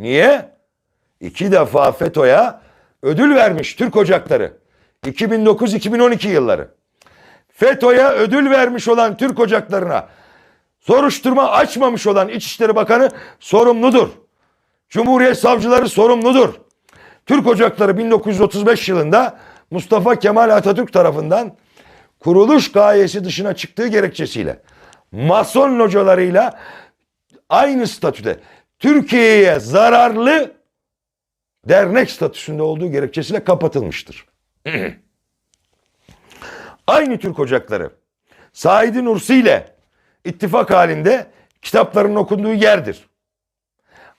Niye? İki defa FETÖ'ye ödül vermiş Türk Ocakları. 2009-2012 yılları. FETÖ'ye ödül vermiş olan Türk Ocaklarına soruşturma açmamış olan İçişleri Bakanı sorumludur. Cumhuriyet savcıları sorumludur. Türk Ocakları 1935 yılında Mustafa Kemal Atatürk tarafından kuruluş gayesi dışına çıktığı gerekçesiyle Mason localarıyla aynı statüde Türkiye'ye zararlı dernek statüsünde olduğu gerekçesiyle kapatılmıştır. aynı Türk Ocakları Said Nursi ile ittifak halinde kitaplarının okunduğu yerdir.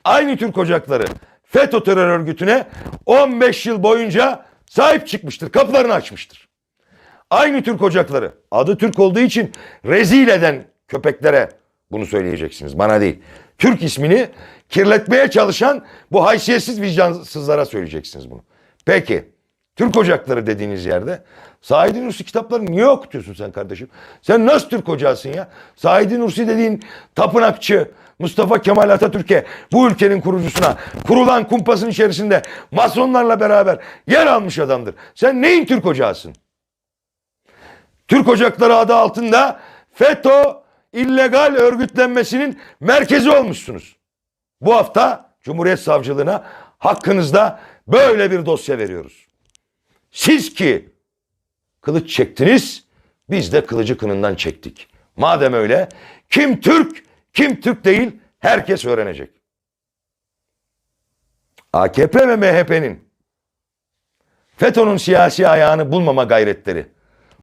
Aynı Türk Ocakları FETÖ terör örgütüne 15 yıl boyunca sahip çıkmıştır. Kapılarını açmıştır. Aynı Türk Ocakları adı Türk olduğu için rezil eden köpeklere bunu söyleyeceksiniz. Bana değil. Türk ismini kirletmeye çalışan bu haysiyetsiz vicdansızlara söyleyeceksiniz bunu. Peki Türk Ocakları dediğiniz yerde Said Nursi kitaplarını niye okutuyorsun sen kardeşim? Sen nasıl Türk ocağısın ya? Said Nursi dediğin tapınakçı Mustafa Kemal Atatürk'e bu ülkenin kurucusuna kurulan kumpasın içerisinde masonlarla beraber yer almış adamdır. Sen neyin Türk ocağısın? Türk Ocakları adı altında FETÖ illegal örgütlenmesinin merkezi olmuşsunuz. Bu hafta Cumhuriyet Savcılığına hakkınızda böyle bir dosya veriyoruz. Siz ki kılıç çektiniz, biz de kılıcı kınından çektik. Madem öyle, kim Türk, kim Türk değil herkes öğrenecek. AKP ve MHP'nin FETÖ'nün siyasi ayağını bulmama gayretleri